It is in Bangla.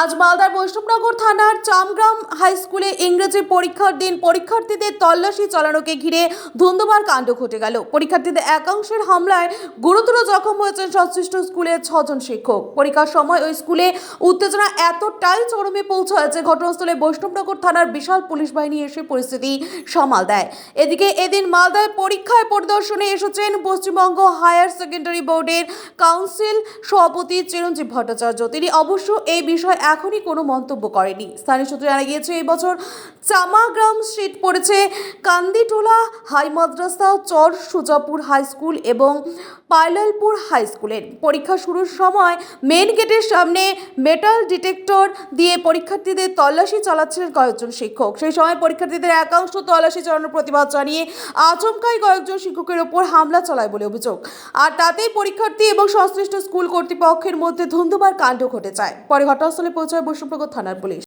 আজ মালদার বৈষ্ণবনগর থানার চামগ্রাম হাই স্কুলে ইংরেজি পরীক্ষার দিন পরীক্ষার্থীদের তল্লাশি চালানোকে ঘিরে ধুন্ধুমার কাণ্ড ঘটে গেল। পরীক্ষার্থীদের একাংশের হামলায় গুরুতর জখম হয়েছেন সংশ্লিষ্ট স্কুলের ছজন শিক্ষক। পরীক্ষার সময় ওই স্কুলে উত্তেজনা এতটাই চরমে পৌঁছায় যে ঘটনাস্থলে বৈষ্ণবনগর থানার বিশাল পুলিশ বাহিনী এসে পরিস্থিতি সামাল দেয়। এদিকে এদিন মালদায় পরীক্ষায় পরিদর্শনে এসেছেন পশ্চিমবঙ্গ হায়ার সেকেন্ডারি বোর্ডের কাউন্সিল সভাপতি চিরঞ্জীব ভট্টাচার্য। তিনি অবশ্য এই বিষয়ে এখনই কোনো মন্তব্য করেনি। স্থানীয় সূত্রে জানা গিয়েছে, এই বছর চামাগ্রাম স্ট্রিট পড়েছে Kanditola high Madrasa, Char Sujapur high school এবং পাইলালপুর হাই স্কুলের পরীক্ষা শুরুর সময় মেন গেটের সামনে মেটাল ডিটেক্টর দিয়ে পরীক্ষার্থীদের তল্লাশি চালাচ্ছিলেন কয়েকজন শিক্ষক। সেই সময় পরীক্ষার্থীদের একাংশ তল্লাশি চালানোর প্রতিবাদ জানিয়ে আচমকাই কয়েকজন শিক্ষকের ওপর হামলা চালায় বলে অভিযোগ। আর তাতেই পরীক্ষার্থী এবং সংশ্লিষ্ট স্কুল কর্তৃপক্ষের মধ্যে ধুন্ধুমার কাণ্ড ঘটে যায়। পরে ঘটনাস্থলে পৌঁছায় বৈষ্ণবনগর থানার পুলিশ।